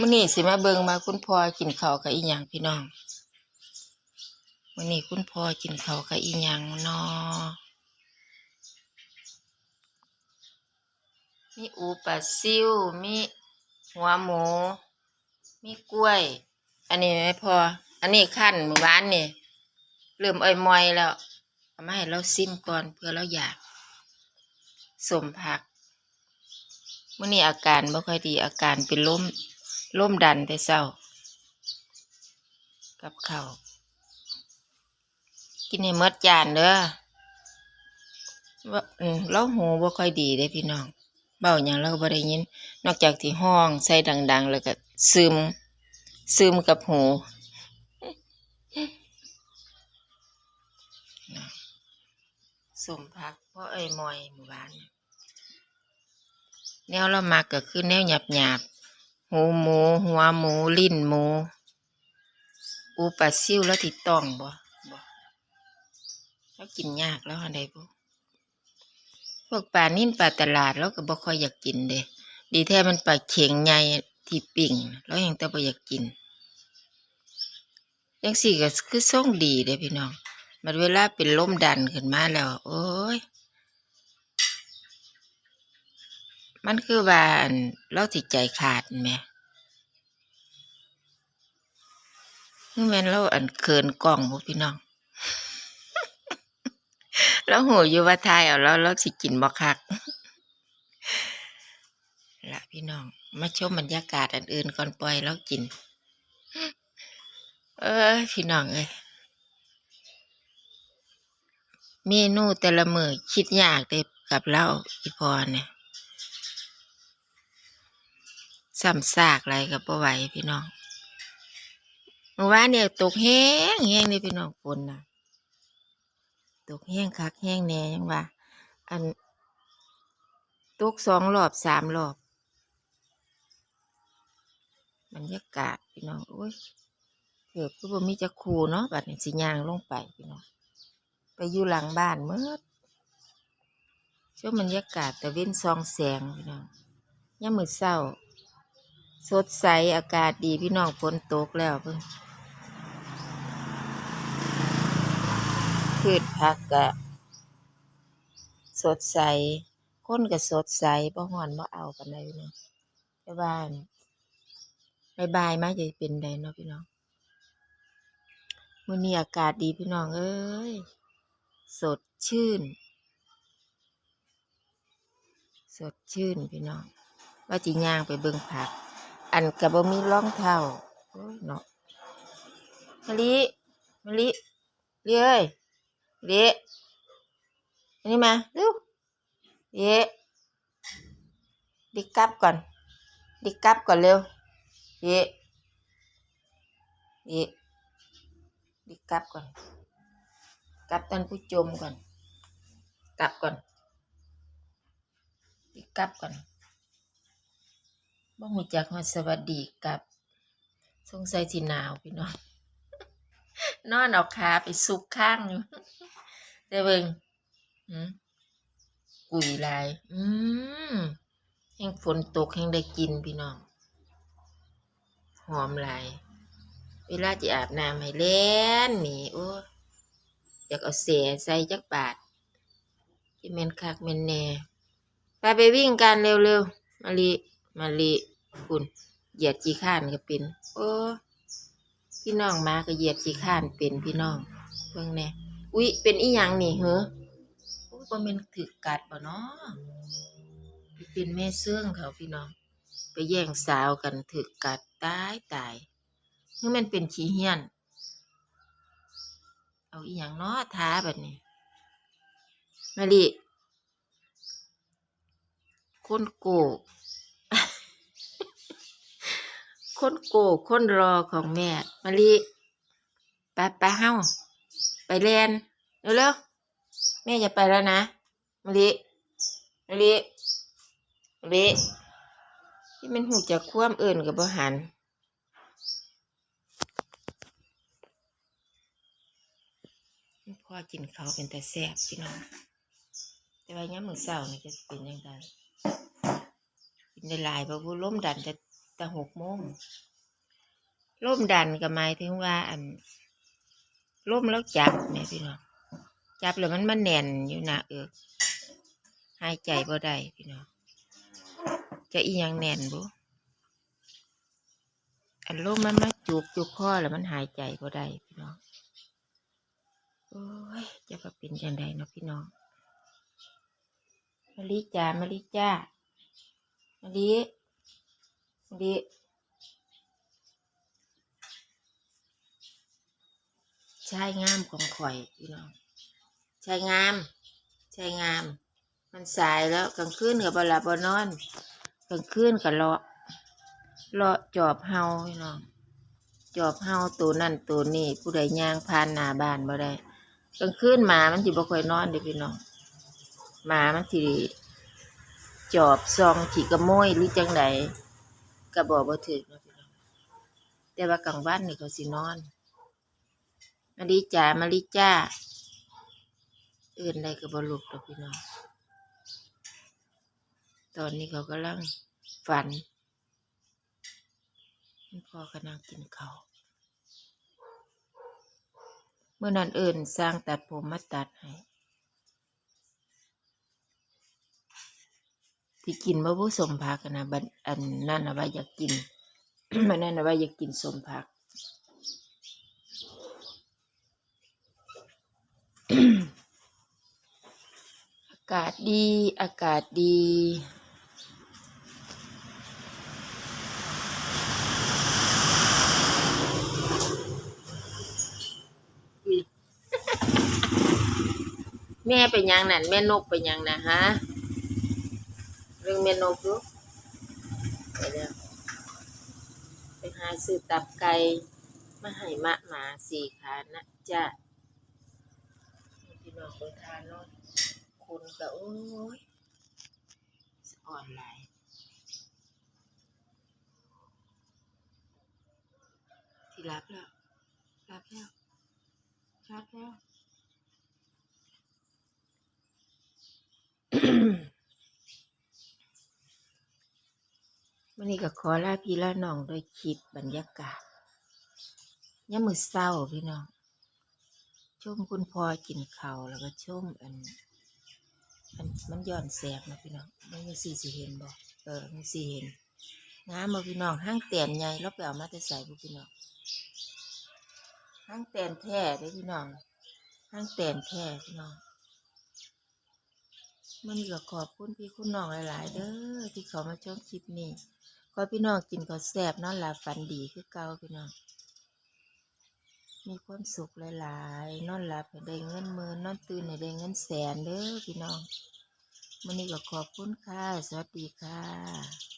มื้อนี้สิมาเบิงมาคุณพ่อกินข้าวกับอีหยังพี่น้องมื้อนี้คุณพ่อกินข้าวกับอีหยังนาะมีอูปลาซิวมีหัวหมู มีกล้วย อันนี้ไม่พอ อันนี้ขั้นมื้อวานนี่เริ่มอ้อยมอยแล้วเอามาให้เราซิมก่อนเพื่อเราอยากสมผักมื้อนี้อาการบ่ค่อยดีอาการเป็นล้ม ล่มดันแต่เศร้า กับเขากินให้มดจานเด้อว่าเราหูบ่ค่อยดีเด้พี่น้องเบ้าหยังเราก็บ่ได้ยิน นอกจากที่ห้องใส่ดัง ๆ แล้วก็ซึม ซึมกับหูสมพักเพราะไอ้มอยหมู่บ้านแนวเรามักก็คือแนวหยาบๆ หูหมู หัวหมู ลิ้นหมู อูปลาซิวแล้วติดต้องบ่บ่แล้วกินยากแล้วอะไรพวกพวกปลานิ่นปลาตลาดเราก็บ่ค่อยอยากกินเด้ดีแท้มันปลาเข็งใหญ่ที่ปิ่ง แล้วยังแต่บ่อยากกินจังสี่ก็คือส่งดีเด้พี่น้อง มันเวลาเป็นล้มดันขึ้นมาแล้ว โอ้ย มันคือว่าเราสิใจขาดแหมคือแม่นเราอันเคินกล้องพวกพี่น้องแล้วหูอยู่ว่าทายเอาแล้วเราสิกินบ่คักละพี่น้อง มาชมบรรยากาศอันอื่นก่อนปล่อยแล้วกิน เออพี่น้องเอ้ยเมนูแต่ละมือคิดยากเด้กับเราอีพอเนี่ย ซ้ำซากอะไรกับปไหวพี่น้องเมื่อวานเนี่ยตกแห้งแห้งเลยพี่น้องฝนนะตกแห้งคักแห้งแน่ยังว่า อันตกสองรอบสามรอบบรรยากาศพี่น้องโอ้ยเกือบคือบ่มีจะคูเนาะบัดนี้สิยางลงไปพี่น้องไปอยู่หลังบ้านเมื่อช่วงบรรยากาศแต่เว้นซองแสงพี่น้องย่ามมือเศร้า สดใสอากาศดีพี่น้องฝนตกแล้วเพิ่งพืชผักกะสดใสคนก็สดใสบ่ฮ้อนบ่เอาปานใดพี่น้องไปบ้านบายบายมาจะเป็นใดเนาะพี่น้องมื้อนี้อากาศดีพี่น้องเอ้ยสดชื่น สดชื่นพี่น้อง ว่าจิย่างไปเบิ่งผัก อันกับบ่มีรองเท้าเนาะมะลิมะลิเลี้ยเอ้ยเลี้ยอันนี้มาเร็วเลี้ยดิกลับก่อน ดิกลับก่อนเร็วเลี้ยเลี้ยดิกลับก่อนกลับท่านผู้ชมก่อน กลับก่อนดิกลับก่อน บ่หูจักฮอดสวัสดีกับ สงสัยสิหนาวพี่น้อง นอนเอาขาไปซุกข้างอยู่ได้เบิ่งกุยลาย อืมแห่งฝนตกแห่งได้กินพี่น้อง หอมลาย เวลาจะอาบน้ำให้เล่นนี่โอ้อยากเอาเสียใส่จักบาทที่แม่นคักแม่นแน่ ไปไปวิ่งกันเร็วๆมาลี มาลีคุณเหยียดจีข้านก็เป็น โอ้พี่น้องมาก็เหยียดจีข้านเป็นพี่น้องเบิ่งแน่อุ๊ยเป็นอีหยังนี่เหรอโอ้บ่แม่นถึกกัดบ่เนาะเป็นแม่เสื่องเขาพี่น้อง ไปแย่งสาวกันถึกกัดตายตายคือมันเป็นขี้เหี้ยน เอาอีหยังเนาะท้าแบบนี้มาลีคนโก คนโกคนรอของแม่มาลีไปไปเฮ้าไปเรียนเร็วๆแม่จะไปแล้วนะมาลีมาลีมาลีที่มันหูจะคว่ำเอิ่นกับบหันพ่อกินเขาเป็นแต่แซ่บพี่น้องแต่ว่าย้ำมือเศร้านี่จะเป็นยังไงกินได้ลายเพราะว่าล้มดันจะ แต่หกโมงร่มดันก็หมายถึงว่า อันร่มแล้วจับแม่พี่น้องจับแล้วมันมาแน่นอยู่หนะเอิกหายใจบ่ได้พี่น้องจะอีหยังแน่นบ่อันร่มมันมาจุกจุกคอแล้วมันหายใจบ่ได้พี่น้องโอ้ยจะก็เป็นจังไดเนาะพี่น้องมะลิจ้ามะลิจ้ามะลิ มะลิชายงามของข่อยพี่น้องชายงามชายงาม มันสายแล้วกลางคืนกับบลับบนอนกลางคืนกับเลาะเลาะจอบเฮาพี่น้องจอบเฮาตัวนั่นตัวนี่ผู้ใดย่างผ่านหน้าบ้านบ่ได้กลางคืนหมามันสิบ่ค่อยนอนเด้พี่น้องหมามันสิจอบซองขี่กระโมยหรือจังได ก็บอกบ่ถึกเนาะพี่น้องแต่ว่ากลางวันนี่เขาสินอนมาริจ่ามาริจ้าเอื่นใดกับบลุกดอกพี่น้องตอนนี้เขากำลังฝันพ่อกำลังกินเขาเมื่อนั้นเอื่นสร้างตัดผมมาตัดให้ ที่กินมะบุสมผักนะบัดอันนั่นนะว่าอยากกินมันนั่นนะว่าอยากกินสมผักอากาศดีอากาศดีแม่เป็นยังนั่นแม่นกเป็นยังนะฮะ งแม่นกลูกไปเดี๋ยวไปหาซื้อตับไก่มาให้มะหมาสี่ขานะจ้ะพี่น้องคนทานเนาะคนก็โอ้ยอ่อนหลายที่รับแล้วรับแล้วรับแล้ว วันนี้ก็ขอลาพี่ลาน้องโดยคลิปบรรยากาศยามมือเศร้าพี่น้องชมคุณพ่อกินเขาแล้วก็ชมอันอันมันย้อนแสงนะพี่น้องมันมีสีสิเห็นบ่เออมันสีเห็นงามบ่พี่น้องห้างแตนใหญ่แล้วไปเอามาแต่ใส่พี่น้องห้างแตนแท้เด้พี่น้องห้างแตนแท้พี่น้องมันก็ขอบคุณพี่คุณน้องหลาย ๆ เด้อที่เขามาชมคลิปนี้ ขอพี่น้องกินก็แซ่บนอนหลับฝันดีคือเก่าพี่น้อง มีความสุขหลายๆ นอนหลับให้ได้เงินหมื่นนอนตื่นให้ได้เงินแสนเด้อพี่น้องมันนี้ก็ขอบคุณค่ะ สวัสดีค่ะ